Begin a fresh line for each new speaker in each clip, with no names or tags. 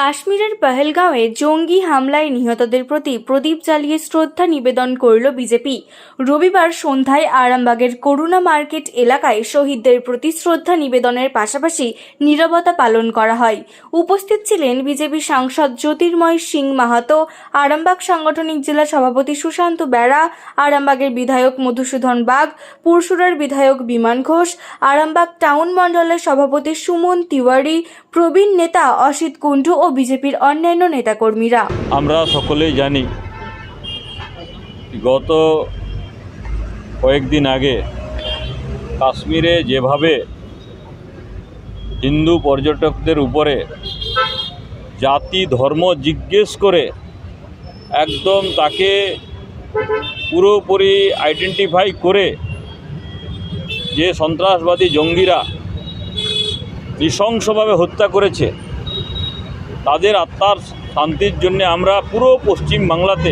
কাশ্মীরের পহেলগাঁওয়ে জঙ্গি হামলায় নিহতদের প্রতি প্রদীপ জ্বালিয়ে শ্রদ্ধা নিবেদন করল বিজেপি। রবিবার সন্ধ্যায় আরামবাগের করুণা মার্কেট এলাকায় শহীদদের প্রতি শ্রদ্ধা নিবেদনের পাশাপাশি নীরবতা পালন করা হয়। উপস্থিত ছিলেন বিজেপি সাংসদ জ্যোতির্ময় সিং মাহাতো, আরামবাগ সাংগঠনিক জেলা সভাপতি সুশান্ত বেড়া, আরামবাগের বিধায়ক মধুসূদন বাগ পুরসুরার বিধায়ক বিমান ঘোষ, আরামবাগ টাউন মণ্ডলের সভাপতি সুমন তিওয়ারি, প্রবীণ নেতা অসিত কুণ্ডু ও বিজেপির অন্যান্য নেতাকর্মীরা।
আমরা সকলেই জানি, গত কয়েকদিন আগে কাশ্মীরে যেভাবে হিন্দু পর্যটকদের উপরে জাতি, ধর্ম জিজ্ঞেস করে একদম তাকে পুরোপুরি আইডেন্টিফাই করে যে সন্ত্রাসবাদী জঙ্গিরা নৃশংসভাবে হত্যা করেছে। তাদের আত্মার শান্তির জন্য আমরা পুরো পশ্চিম বাংলাতে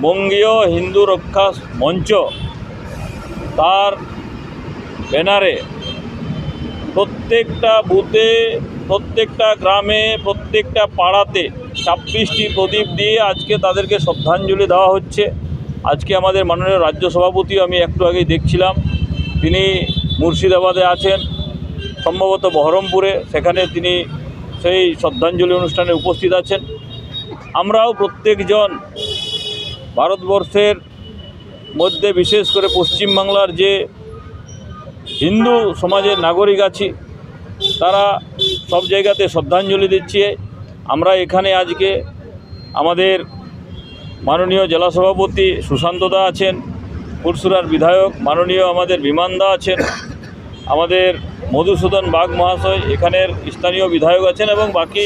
বঙ্গীয় হিন্দু রক্ষা মঞ্চ তার ব্যানারে প্রত্যেকটা বুথে, প্রত্যেকটা গ্রামে, প্রত্যেকটা পাড়াতে ছাব্বিশটি প্রদীপ দিয়ে আজকে তাদেরকে শ্রদ্ধাঞ্জলি দেওয়া হচ্ছে। আজকে আমাদের মাননীয় রাজ্য সভাপতি আমি একটু আগেই দেখছিলাম। তিনি মুর্শিদাবাদে আছেন, সম্ভবত বহরমপুরে। সেখানে তিনি সেই শ্রদ্ধাঞ্জলি অনুষ্ঠানে উপস্থিত আছেন। আমরাও প্রত্যেকজন ভারতবর্ষের মধ্যে বিশেষ করে পশ্চিমবাংলার যে হিন্দু সমাজের নাগরিক আছি, তারা সব জায়গাতে শ্রদ্ধাঞ্জলি দিচ্ছে। আমরা এখানে আজকে আমাদের মাননীয় জেলা সভাপতি সুশান্তদা আছেন, পুরসুরার বিধায়ক, মাননীয় আমাদের বিমানদা আছেন আমাদের মধুসূদন বাঘ মহাশয় এখানের স্থানীয় বিধায়ক আছেন এবং বাকি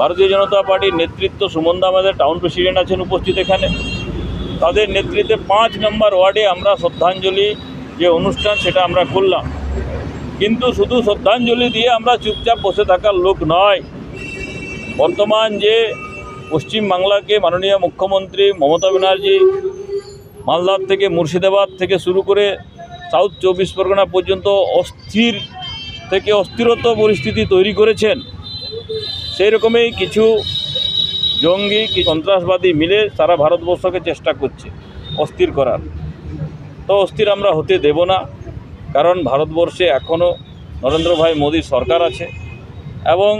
ভারতীয় জনতা পার্টির নেতৃত্ব সুমনদা আমাদের টাউন প্রেসিডেন্ট আছেন উপস্থিত এখানে। তাদের নেতৃত্বে পাঁচ নম্বর ওয়ার্ডে আমরা শ্রদ্ধাঞ্জলি যে অনুষ্ঠান সেটা আমরা করলাম। কিন্তু শুধু শ্রদ্ধাঞ্জলি দিয়ে আমরা চুপচাপ বসে থাকার লোক নয়। বর্তমান যে পশ্চিম বাংলাকে মাননীয় মুখ্যমন্ত্রী মমতা ব্যানার্জি মালদার থেকে মুর্শিদাবাদ থেকে শুরু করে সাউথ চব্বিশ পরগনা পর্যন্ত অস্থির থেকে অস্থিরত পরিস্থিতি তৈরি করেছেন। সেই রকমই কিছু জঙ্গি, কি সন্ত্রাসবাদী মিলে সারা ভারতবর্ষকে চেষ্টা করছে অস্থির করার। তো অস্থির আমরা হতে দেব না, কারণ ভারতবর্ষে এখনও নরেন্দ্র ভাই মোদীর সরকার আছে এবং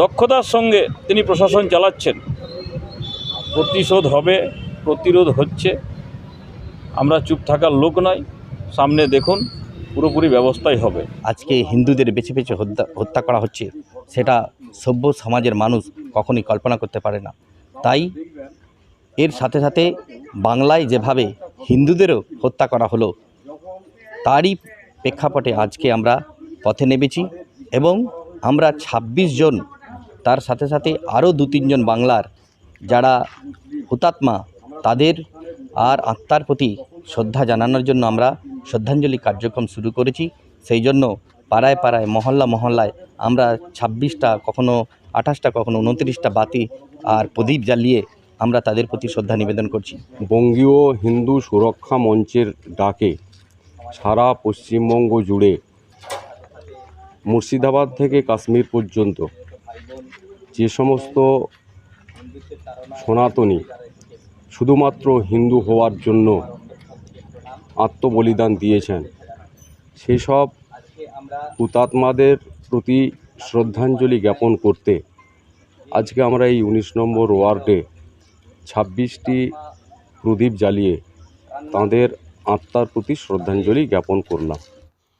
দক্ষতার সঙ্গে তিনি প্রশাসন চালাচ্ছেন। প্রতিশোধ হবে, প্রতিরোধ হচ্ছে। আমরা চুপ থাকার লোক নয়। সামনে দেখুন, পুরোপুরি ব্যবস্থাই হবে।
আজকে হিন্দুদের বেছে বেছে হত্যা হত্যা করা হচ্ছে, সেটা সভ্য সমাজের মানুষ কখনই কল্পনা করতে পারে না। তাই এর সাথে সাথে বাংলায় যেভাবে হিন্দুদেরও হত্যা করা হলো, তারই প্রেক্ষাপটে আজকে আমরা পথে নেমেছি এবং আমরা ২৬ জন, তার সাথে সাথে আরও দু তিনজন বাংলার যারা হুতাত্মা, তাদের আর আত্মার প্রতি শ্রদ্ধা জানানোর জন্য আমরা শ্রদ্ধাঞ্জলি কার্যক্রম শুরু করেছি। সেই জন্য পাড়ায় পাড়ায়, মহল্লা মহল্লায় আমরা ছাব্বিশটা, কখনো আঠাশটা, কখনো উনত্রিশটা বাতি আর প্রদীপ জ্বালিয়ে আমরা তাদের প্রতি শ্রদ্ধা নিবেদন করছি।
বঙ্গীয় হিন্দু সুরক্ষা মঞ্চের ডাকে সারা পশ্চিমবঙ্গ জুড়ে মুর্শিদাবাদ থেকে কাশ্মীর পর্যন্ত যে সমস্ত সনাতনী, শুধুমাত্র হিন্দু হওয়ার জন্য আত্মবলিদান দিয়েছেন। সেসব হুতাত্মাদের প্রতি শ্রদ্ধাঞ্জলি জ্ঞাপন করতে আজকে আমরা এই উনিশ নম্বর ওয়ার্ডে ছাব্বিশটি প্রদীপ জ্বালিয়ে তাঁদের আত্মার প্রতি শ্রদ্ধাঞ্জলি জ্ঞাপন করলাম।